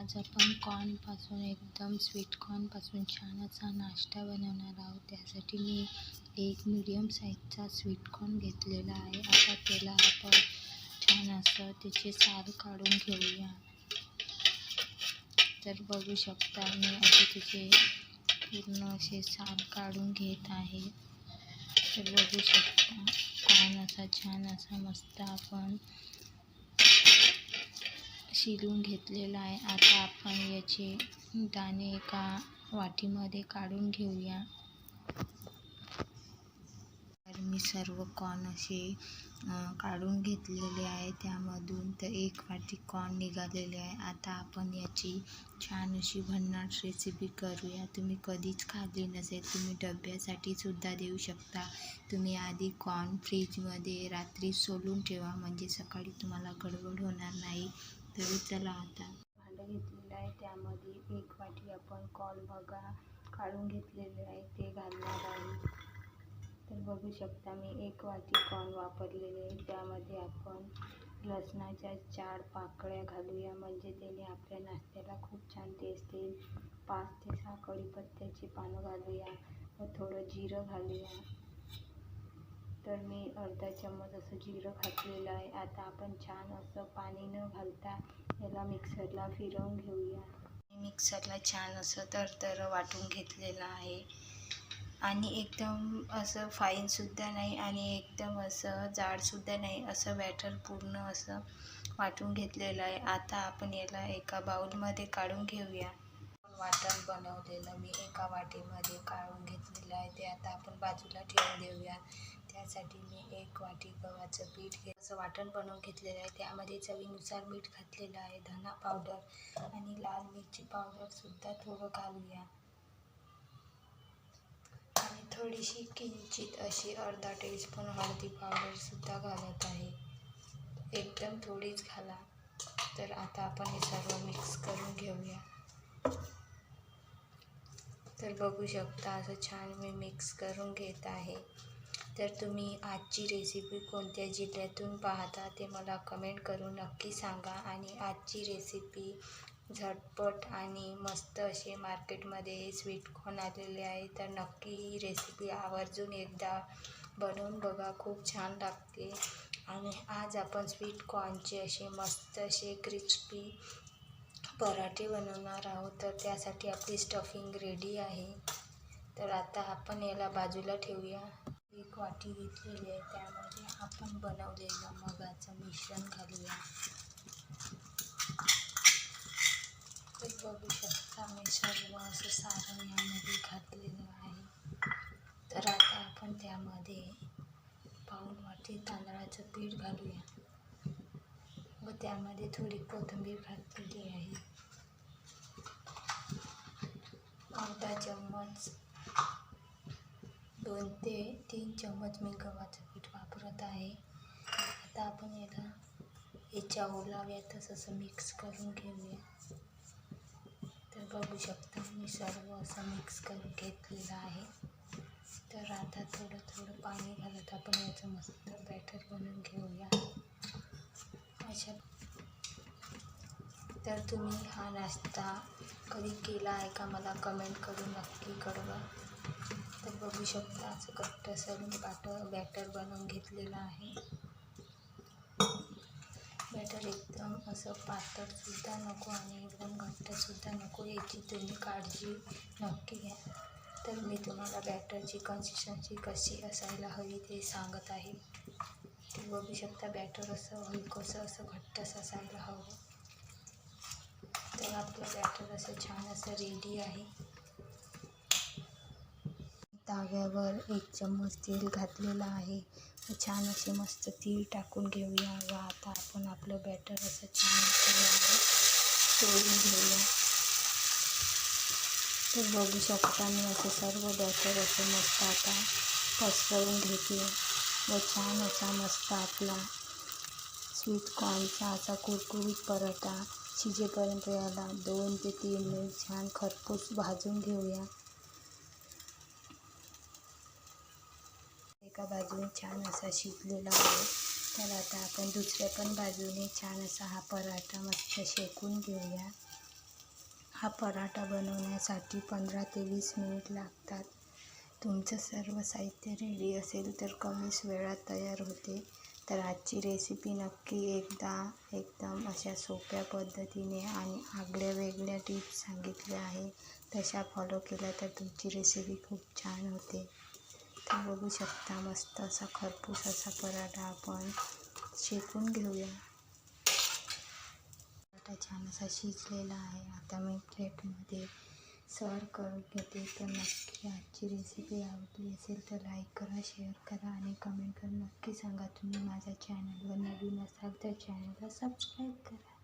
आज आपण कॉर्नपासून एकदम स्वीट कॉर्नपासून छान असा नाश्ता बनवणार आहोत. त्यासाठी मी एक मीडियम साईजचा स्वीट कॉर्न घेतलेला आहे. आता त्याला आपण छान असं त्याचे साल काढून घेऊया. तर बघू शकता मी असे त्याचे पूर्ण असे साल काढून घेत आहे. तर बघू शकता कॉर्न असा छान असा मस्त आपण शिलून घेतलेला आहे. आता आपण याचे दाणे एका वाटीमध्ये काढून घेऊया. तर मी सर्व कॉर्न असे काढून घेतलेले आहे. त्यामधून तर एक वाटी कॉर्न निघालेले आहे. आता आपण याची छान अशी भन्नाट रेसिपी करूया. तुम्ही कधीच खाल्ली नसेल तुम्ही डब्यासाठी सुद्धा देऊ शकता. तुम्ही आधी कॉर्न फ्रीजमध्ये रात्री सोलून ठेवा म्हणजे सकाळी तुम्हाला गडबड होणार नाही. तरी चला आता. भांडं घेतलेलं आहे त्यामध्ये एक वाटी आपण कॉल बघा काढून घेतलेले आहे ते घालणार आहे. तर बघू शकता मी एक वाटी कॉल वापरलेले आहे त्यामध्ये आपण लसणाच्या चार पाकळ्या घालूया म्हणजे त्याने आपल्या नाश्त्याला खूप छान टेस्ट येईल. पाच ते सहा कढीपत्त्याची पानं घालूया व थोडं जिरं घालूया. तर मी अर्धा चम्मच असं जिरं घातलेलं आहे. आता आपण छान असं पाणी न घालता याला मिक्सरला फिरवून घेऊया. मिक्सरला छान असं तर वाटून घेतलेलं आहे. आणि एकदम असं फाईनसुद्धा नाही आणि एकदम असं जाडसुद्धा नाही असं बॅटर पूर्ण असं वाटून घेतलेलं आहे. आता आपण याला एका बाऊलमध्ये काढून घेऊया. वाटण बनवलेलं मी एका वाटीमध्ये काढून घेतलेलं आहे. ते आता आपण बाजूला ठेवून देऊया. त्यासाठी मी एक वाटी गव्हाचं पीठ घे असं वाटण बनवून घेतलेलं आहे. त्यामध्ये चवीनुसार मीठ घातलेलं आहे. धना पावडर आणि लाल मिरची पावडरसुद्धा थोडं घालूया. आणि थोडीशी किंचित अशी अर्धा टीस्पून हळदी पावडरसुद्धा घालत आहे. एकदम थोडीच घाला. तर आता आपण हे सर्व मिक्स करून घेऊया. तर बघू शकता असं छान मी मिक्स करून घेत आहे. तर तुम्ही आजची रेसिपी कोणत्या जिल्ह्यातून पाहता ते मला कमेंट करून नक्की सांगा आणि आजची रेसिपी झटपट आणि मस्त असे मार्केटमध्ये स्वीट कॉर्न आलेले आहे तर नक्की ही रेसिपी आवर्जून एकदा बनवून बघा खूप छान लागते. आणि आज आपण स्वीट कॉर्नचे असे मस्त असे क्रिस्पी पराठे बनवणार आहोत तर त्यासाठी आपली स्टफिंग रेडी आहे. तर आता आपण याला बाजूला ठेवूया. एक वाटी घेतलेली आहे त्यामध्ये आपण बनवलेलं मगाचं मिश्रण घालूया. तर बघू शकता मी सर्व असं सारण यामध्ये घातलेलं आहे. तर आता आपण त्यामध्ये पाऊण वाटी तांदळाचं पीठ घालूया. त्यामध्ये थोडी कोथिंबीर घातलेली आहे. अर्धा चम्मच दोन ते तीन चम्मच मी गव्हाचं पीठ वापरत आहे. आता आपण याला याच्या ओलाव्या असं मिक्स करून घेऊया. तर बघू शकता मी सर्व असं मिक्स करून घेतलेलं आहे. तर आता थोडं थोडं पाणी घालत आपण याचं मस्त बॅटर बनवून घेऊया. अशा तर तुम्ही हा नाश्ता कधी केला आहे का मला कमेंट करून नक्की कळवा. तर बघू शकता असं घट्टसर मी बॅटर बॅटर बनवून घेतलेलं आहे. बॅटर एकदम असं पातळसुद्धा नको आणि एकदम घट्टसुद्धा नको याची तुम्ही काळजी नक्की घ्या. तर मी तुम्हाला बॅटरची कन्सिस्टन्सी कशी असायला हवी ते सांगत आहे. ते बघू शकता बॅटर असं हलकंसं असं घट्टस असायला हवं. तर आपलं बॅटर असं छान असं रेडी आहे. ताव्यावर एक चम्मच तेल घातलेलं आहे. छान असे मस्त तीळ टाकून घेऊया व आता आपण आपलं बॅटर असं छान तोडून घेऊया. तर बघू शकता मी असं सर्व बॅटर असं मस्त आता पसरवून घेते. व छान असा मस्त आपला स्वीट कॉर्नचा असा कुरकुरीत पराठा शिजेपर्यंत याला दोन ते तीन मिनिट छान खरपूस भाजून घेऊया. एका बाजूने छान असा शिजलेला आहे. तर आता आपण दुसऱ्या पण बाजूने छान असा हा पराठा मस्त शेकून घेऊया. हा पराठा बनवण्यासाठी पंधरा ते वीस मिनिट लागतात. तुमचं सर्व साहित्य रेडी असेल तर कमीच वेळात तयार होते. तर आजची रेसिपी नक्की एकदा एकदम अशा सोप्या पद्धतीने आणि आगळ्या वेगळ्या टिप्स सांगितल्या आहे. तशा फॉलो केल्या तर तुमची रेसिपी खूप छान होते. तर बघू शकता मस्त असा खरपूस असा पराठा आपण शेकून घेऊया. पराठा छान असा शिजलेला आहे. आता मी प्लेटमध्ये सर्व करून घेते तर नक्की आजची रेसिपी आवडली असेल तर लाईक करा शेअर करा आणि कमेंट करून नक्की सांगा. तुम्ही माझ्या चॅनलवर नवीन असाल तर चॅनलला सबस्क्राईब करा.